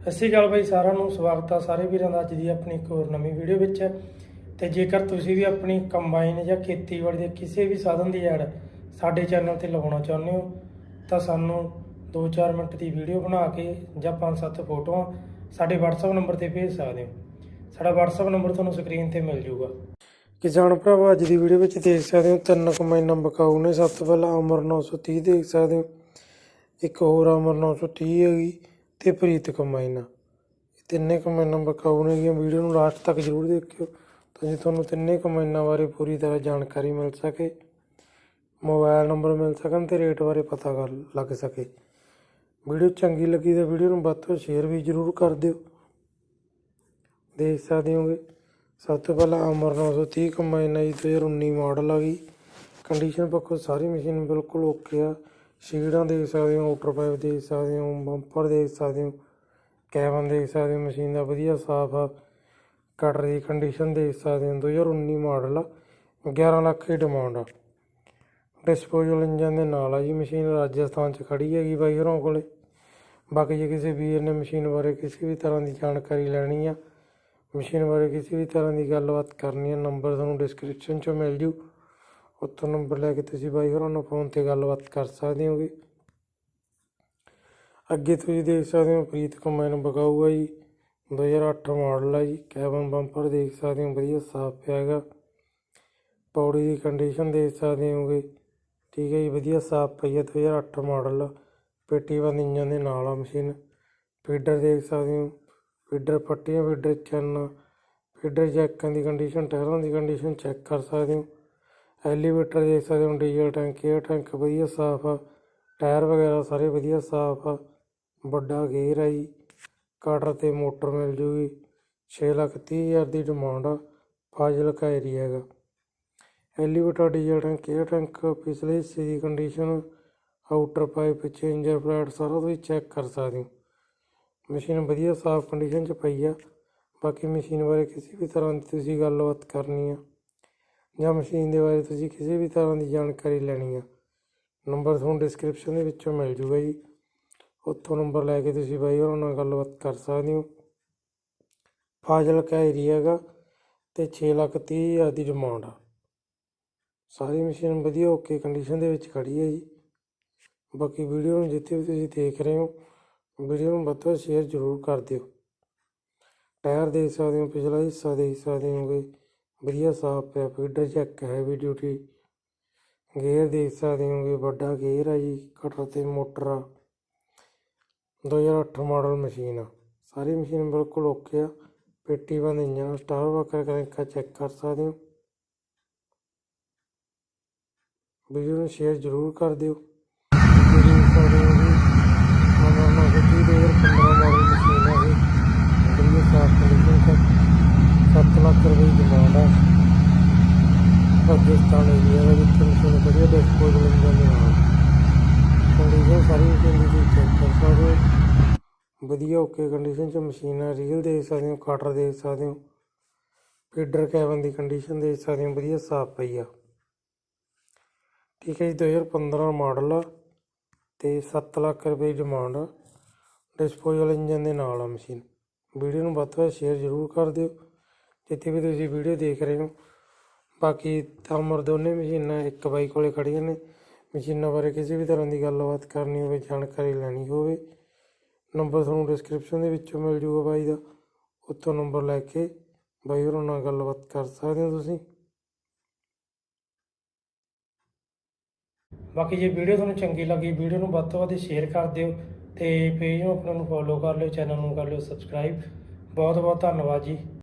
ਸਤਿ ਸ਼੍ਰੀ ਅਕਾਲ ਬਾਈ, ਸਾਰਿਆਂ ਨੂੰ ਸਵਾਗਤ ਆ ਸਾਰੇ ਵੀਰਾਂ ਦਾ ਅੱਜ ਦੀ ਆਪਣੀ ਇੱਕ ਹੋਰ ਨਵੀਂ ਵੀਡੀਓ ਵਿੱਚ। ਤੇ ਜੇਕਰ ਤੁਸੀਂ ਵੀ ਆਪਣੀ ਕੰਬਾਈਨ ਜਾਂ ਖੇਤੀਬਾੜੀ ਦੇ ਕਿਸੇ ਵੀ ਸਾਧਨ ਦੀ ਐਡ ਸਾਡੇ ਚੈਨਲ ਤੇ ਲਗਾਉਣਾ ਚਾਹੁੰਦੇ ਹੋ, ਤਾਂ ਸਾਨੂੰ 2-4 ਮਿੰਟ ਦੀ ਵੀਡੀਓ ਬਣਾ ਕੇ ਜਾਂ 5-7 ਫੋਟੋਆਂ ਸਾਡੇ WhatsApp ਨੰਬਰ ਤੇ ਭੇਜ ਸਕਦੇ ਹੋ। ਸਾਡਾ WhatsApp ਨੰਬਰ ਤੁਹਾਨੂੰ ਸਕਰੀਨ ਤੇ ਮਿਲ ਜਾਊਗਾ ਕਿਸਾਨ ਭਰਾਵੋ, ਅੱਜ ਦੀ ਵੀਡੀਓ ਵਿੱਚ ਦੇਖ ਸਕਦੇ ਹੋ, ਤਿੰਨ ਕੰਬਾਈਨਾਂ ਬਕਾਊ ਨੇ ਸਭ ਤੋਂ ਪਹਿਲਾਂ ਅਮਰ 930 ਦੇਖ ਸਕਦੇ ਹੋ। ਇੱਕ ਹੋਰ ਅਮਰ 930 ਹੈਗੀ। ਤੇ ਪ੍ਰੀਤ ਕੰਬਾਈਨ ਇਹ ਤਿੰਨੇ ਕਮਾਈਨਾਂ ਬਕਾਊ ਨੇ। ਵੀਡੀਓ ਨੂੰ ਲਾਸਟ ਤੱਕ ਜ਼ਰੂਰ ਦੇਖਿਓ ਤਾਂ ਜੇ ਤੁਹਾਨੂੰ ਤਿੰਨੇ ਕਮਾਈਨਾਂ ਬਾਰੇ ਪੂਰੀ ਤਰ੍ਹਾਂ ਜਾਣਕਾਰੀ ਮਿਲ ਸਕੇ ਮੋਬਾਈਲ ਨੰਬਰ ਮਿਲ ਸਕਣ ਤੇ ਰੇਟ ਬਾਰੇ ਪਤਾ ਕਰ ਲੱਗ ਸਕੇ। ਵੀਡੀਓ ਚੰਗੀ ਲੱਗੀ ਤਾਂ ਵੀਡੀਓ ਨੂੰ ਵੱਧ ਤੋਂ ਸ਼ੇਅਰ ਵੀ ਜ਼ਰੂਰ ਕਰ ਦਿਓ। ਦੇਖ ਸਕਦੇ ਹੋਗੇ, ਸਭ ਤੋਂ ਪਹਿਲਾਂ ਅਮਰ 930 ਕੰਬਾਈਨ ਆ ਜੀ 2019 ਮਾਡਲ ਆ ਗਈ। ਕੰਡੀਸ਼ਨ ਪੱਖੋਂ ਸਾਰੀ ਮਸ਼ੀਨ ਬਿਲਕੁਲ ਓਕੇ ਆ। ਸ਼ੀੜਾਂ ਦੇਖ ਸਕਦੇ ਹੋ ਆਊਟਰ ਪਾਈਪ ਦੇਖ ਸਕਦੇ ਹੋ ਬੰਪਰ ਦੇਖ ਸਕਦੇ ਹੋ, ਕੈਬਨ ਦੇਖ ਸਕਦੇ ਹੋ, ਮਸ਼ੀਨ ਦਾ ਵਧੀਆ ਸਾਫ਼ ਆ। ਕਟਰ ਦੀ ਕੰਡੀਸ਼ਨ ਦੇਖ ਸਕਦੇ ਹੋ 2019 ਮਾਡਲ ਆ 11 ਲੱਖ ਦੀ ਡਿਮਾਂਡ ਆ। ਡਿਸਪੋਜ਼ਲ ਇੰਜਨ ਦੇ ਨਾਲ ਆ ਜੀ ਮਸ਼ੀਨ, ਰਾਜਸਥਾਨ 'ਚ ਖੜੀ ਹੈਗੀ ਬਾਈ ਹੋਰਾਂ ਕੋਲੇ। ਬਾਕੀ ਜੇ ਕਿਸੇ ਵੀਰ ਨੇ ਮਸ਼ੀਨ ਬਾਰੇ ਕਿਸੇ ਵੀ ਤਰ੍ਹਾਂ ਦੀ ਜਾਣਕਾਰੀ ਲੈਣੀ ਆ, ਮਸ਼ੀਨ ਬਾਰੇ ਕਿਸੇ ਵੀ ਤਰ੍ਹਾਂ ਦੀ ਗੱਲਬਾਤ ਕਰਨੀ ਆ ਨੰਬਰ ਤੁਹਾਨੂੰ ਡਿਸਕ੍ਰਿਪਸ਼ਨ 'ਚ ਮਿਲ ਜੂ। ਉੱਥੋਂ ਨੰਬਰ ਲੈ ਕੇ ਤੁਸੀਂ ਬਾਈ ਹੋਰਾਂ ਨੂੰ ਫੋਨ ਤੇ ਗੱਲਬਾਤ ਕਰ ਸਕਦੇ ਹੋਗੇ। ਅੱਗੇ ਤੁਸੀਂ ਦੇਖ ਸਕਦੇ ਹੋ ਪ੍ਰੀਤ ਕੰਬਾਈਨ ਬਗਾਊ ਆ ਜੀ। 2008 ਮਾਡਲ ਆ ਜੀ। ਕੈਬਨ ਬੰਪਰ ਦੇਖ ਸਕਦੇ ਹੋ, ਵਧੀਆ ਸਾਫ਼ ਪਿਆ ਹੈਗਾ। ਪੌੜੀ ਦੀ ਕੰਡੀਸ਼ਨ ਦੇਖ ਸਕਦੇ ਹੋਗੇ। ਠੀਕ ਹੈ ਜੀ, ਵਧੀਆ ਸਾਫ਼ ਪਈ ਹੈ 2008 ਮਾਡਲ ਪੇਟੀ ਬੰਦ ਇੰਜਨ ਦੇ ਨਾਲ ਆ ਮਸ਼ੀਨ ਫੀਡਰ ਦੇਖ ਸਕਦੇ ਹੋ। ਫੀਡਰ ਪੱਟੀਆਂ ਫੀਡਰ ਚੰਨ। ਫੀਡਰ ਜੈਕਾਂ ਦੀ ਕੰਡੀਸ਼ਨ ਟਾਇਰਾਂ ਦੀ ਕੰਡੀਸ਼ਨ ਚੈੱਕ ਕਰ ਸਕਦੇ ਹੋ। ਐਲੀਵੇਟਰ ਦੇਖ ਸਕਦੇ ਹੋ, ਡੀਜ਼ਲ ਟੈਂਕ ਇਹ ਟੈਂਕ ਵਧੀਆ ਸਾਫ਼ ਆ, ਟਾਇਰ ਵਗੈਰਾ ਸਾਰੇ ਵਧੀਆ ਸਾਫ਼ ਆ, ਵੱਡਾ ਗੇਅਰ ਆ ਜੀ, ਕਟਰ ਤੇ ਮੋਟਰ ਮਿਲ ਜੂਗੀ 6 ਲੱਖ ਤੀਹ ਹਜ਼ਾਰ ਦੀ ਡਿਮਾਂਡ ਆ, ਫਾਜ਼ਿਲਕਾ ਏਰੀਆ ਹੈਗਾ। ਐਲੀਵੇਟਰ, ਡੀਜ਼ਲ ਟੈਂਕ ਇਹ ਟੈਂਕ, ਪਿਛਲੇ ਹਿੱਸੇ ਦੀ condition outer pipe changer plate ਸਾਰਾ ਤੁਸੀਂ ਚੈੱਕ ਕਰ ਸਕਦੇ ਹੋ। ਮਸ਼ੀਨ ਵਧੀਆ ਸਾਫ਼ ਕੰਡੀਸ਼ਨ 'ਚ ਪਈ ਆ, ਬਾਕੀ ਮਸ਼ੀਨ ਬਾਰੇ ਕਿਸੇ ਵੀ ਤਰ੍ਹਾਂ ਦੀ ਤੁਸੀਂ ਗੱਲਬਾਤ ਕਰਨੀ ਆ। ਜਾਂ ਮਸ਼ੀਨ ਦੇ ਬਾਰੇ ਤੁਸੀਂ ਕਿਸੇ ਵੀ ਤਰ੍ਹਾਂ ਦੀ ਜਾਣਕਾਰੀ ਲੈਣੀ ਆ, ਨੰਬਰ ਤੁਹਾਨੂੰ ਡਿਸਕ੍ਰਿਪਸ਼ਨ ਦੇ ਵਿੱਚੋਂ ਮਿਲ ਜੂਗਾ ਜੀ। ਉੱਥੋਂ ਨੰਬਰ ਲੈ ਕੇ ਤੁਸੀਂ ਬਾਈ ਉਹਨਾਂ ਨਾਲ ਗੱਲਬਾਤ ਕਰ ਸਕਦੇ ਹੋ। ਫਾਜ਼ਿਲਕਾ ਏਰੀਆ ਹੈਗਾ ਤੇ 6 ਲੱਖ ਤੀਹ ਹਜ਼ਾਰ ਦੀ ਡਿਮਾਂਡ ਆ। ਸਾਰੀ ਮਸ਼ੀਨ ਵਧੀਆ ਓਕੇ ਕੰਡੀਸ਼ਨ ਦੇ ਵਿੱਚ ਖੜੀ ਹੈ ਜੀ। ਬਾਕੀ ਵੀਡੀਓ ਨੂੰ ਜਿੱਥੇ ਵੀ ਤੁਸੀਂ ਦੇਖ ਰਹੇ ਹੋ, ਵੀਡੀਓ ਨੂੰ ਵੱਧ ਤੋਂ ਵੱਧ ਸ਼ੇਅਰ ਜ਼ਰੂਰ ਕਰ ਦਿਓ। ਟਾਇਰ ਦੇਖ ਸਕਦੇ ਹੋ, ਪਿਛਲਾ ਹਿੱਸਾ ਦੇਖ ਸਕਦੇ ਹੋਗੇ। ਵਧੀਆ ਸਾਫ਼ ਪਿਆ feeder check heavy duty gear ਦੇਖ ਸਕਦੇ ਹੋਗੇ ਵੱਡਾ ਗੇਅਰ ਆ ਜੀ ਕਟਰ ਤੇ ਮੋਟਰ ਆ। 2008 ਮਾਡਲ ਮਸ਼ੀਨ ਆ। ਸਾਰੀ ਮਸ਼ੀਨ ਬਿਲਕੁਲ ਓਕੇ ਆ। ਪੇਟੀ ਬੰਦ ਇੰਜਨ ਸਟਾਰ ਵਾਕਰ ਕਰੰਕਾ ਚੈੱਕ ਕਰ ਸਕਦੇ ਹੋ। ਵੀਡੀਓ ਨੂੰ ਸ਼ੇਅਰ ਜ਼ਰੂਰ ਕਰ ਦਿਓ। ਪਾਕਿਸਤਾਨ ਏਰੀਆ ਦਾ ਜਿੱਥੇ ਮਸ਼ੀਨ ਵਧੀਆ ਡਿਸਪੋਜ਼ਲ ਇੰਜਨ ਦੇ ਕੰਡੀਸ਼ਨ ਸਾਰੀ ਮਸ਼ੀਨ ਦੀ ਚੈੱਕ ਕਰ ਸਕਦੇ ਹੋ। ਵਧੀਆ ਓਕੇ ਕੰਡੀਸ਼ਨ ਚ ਮਸ਼ੀਨ ਆ ਰੀਲ ਦੇਖ ਸਕਦੇ ਹੋ ਕਟਰ ਦੇਖ ਸਕਦੇ ਹੋ। ਫੀਡਰ ਕੈਬਨ ਦੀ ਕੰਡੀਸ਼ਨ ਦੇਖ ਸਕਦੇ ਹੋ, ਵਧੀਆ ਸਾਫ਼ ਪਈ ਆ। ਠੀਕ ਹੈ ਜੀ 2015 ਮਾਡਲ ਆ ਤੇ 7 ਲੱਖ ਰੁਪਏ ਡਿਮਾਂਡ ਆ। ਡਿਸਪੋਜ਼ਲ ਇੰਜਨ ਦੇ ਨਾਲ ਆ ਮਸ਼ੀਨ। ਵੀਡੀਓ ਨੂੰ ਵੱਧ ਤੋਂ ਵੱਧ ਸ਼ੇਅਰ ਜ਼ਰੂਰ ਕਰ ਦਿਓ। ਜਿੱਥੇ ਵੀ ਤੁਸੀਂ ਵੀਡੀਓ ਦੇਖ ਰਹੇ ਹੋ ਬਾਕੀ ਤਾਮਰ ਦੋਨੇ ਮਸ਼ੀਨਾਂ ਇੱਕ ਬਾਈ ਕੋਲੇ ਖੜੀਆਂ ਨੇ। ਮਸ਼ੀਨਾਂ ਬਾਰੇ ਕਿਸੇ ਵੀ ਤਰ੍ਹਾਂ ਦੀ ਗੱਲਬਾਤ ਕਰਨੀ ਹੋਵੇ, ਜਾਣਕਾਰੀ ਲੈਣੀ ਹੋਵੇ, ਨੰਬਰ ਤੁਹਾਨੂੰ ਡਿਸਕ੍ਰਿਪਸ਼ਨ ਦੇ ਵਿੱਚੋਂ ਮਿਲ ਜੂਗਾ ਬਾਈ ਦਾ। ਉੱਥੋਂ ਨੰਬਰ ਲੈ ਕੇ ਬਾਈ ਹੋਰਾਂ ਨਾਲ ਗੱਲਬਾਤ ਕਰ ਸਕਦੇ ਹੋ ਤੁਸੀਂ। ਬਾਕੀ ਜੇ ਵੀਡੀਓ ਤੁਹਾਨੂੰ ਚੰਗੀ ਲੱਗੀ, ਵੀਡੀਓ ਨੂੰ ਵੱਧ ਤੋਂ ਵੱਧ ਸ਼ੇਅਰ ਕਰ ਦਿਓ ਤੇ ਪੇਜ ਨੂੰ ਆਪਣਾ ਨੂੰ ਫੋਲੋ ਕਰ ਲਿਓ ਚੈਨਲ ਨੂੰ ਕਰ ਲਿਓ ਸਬਸਕ੍ਰਾਈਬ ਬਹੁਤ ਬਹੁਤ ਧੰਨਵਾਦ ਜੀ।